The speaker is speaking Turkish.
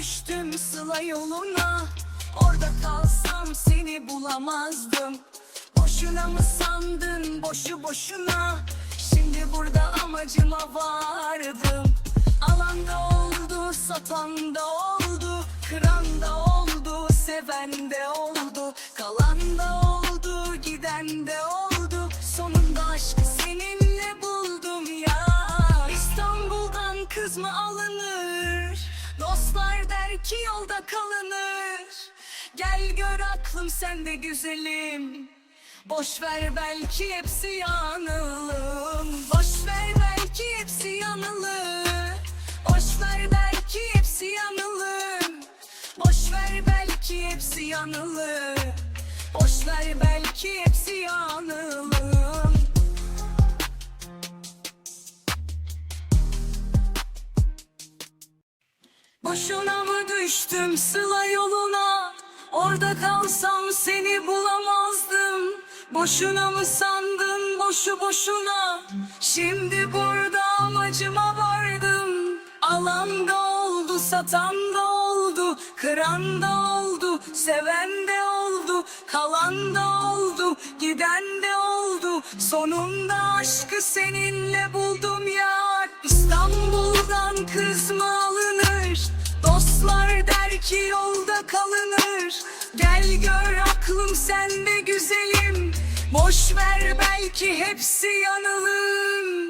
düştüm sıla yoluna. Orada kalsam seni bulamazdım. Boşuna mı sandın boşu boşuna? Şimdi burada amacıma vardım. Alanda oldu, satan da oldu. Kıran da oldu, seven de oldu. Kalan da oldu, giden de oldu. Sonunda aşkı seninle buldum ya. İstanbul'dan kız mı alınır Dostlar der ki yolda kalınır. Gel gör aklım sende güzelim. Boş ver belki hepsi yanılım. Boş ver belki hepsi yanılır. Boş ver belki hepsi yanılır. Boş ver belki hepsi yanılır. Boş ver belki hepsi yanılım Boşuna mı düştüm sıla yoluna? Orada kalsam seni bulamazdım. Boşuna mı sandın boşu boşuna? Şimdi burada amacıma vardım. Alan da oldu satan da oldu Kıran da oldu seven de oldu Kalan da oldu giden de oldu. Sonunda aşkı seninle buldum ya. İstanbul'dan kız mı alınır Dostlar der ki yolda kalınır. Gel gör aklım sende güzelim. Boş ver belki hepsi yanılım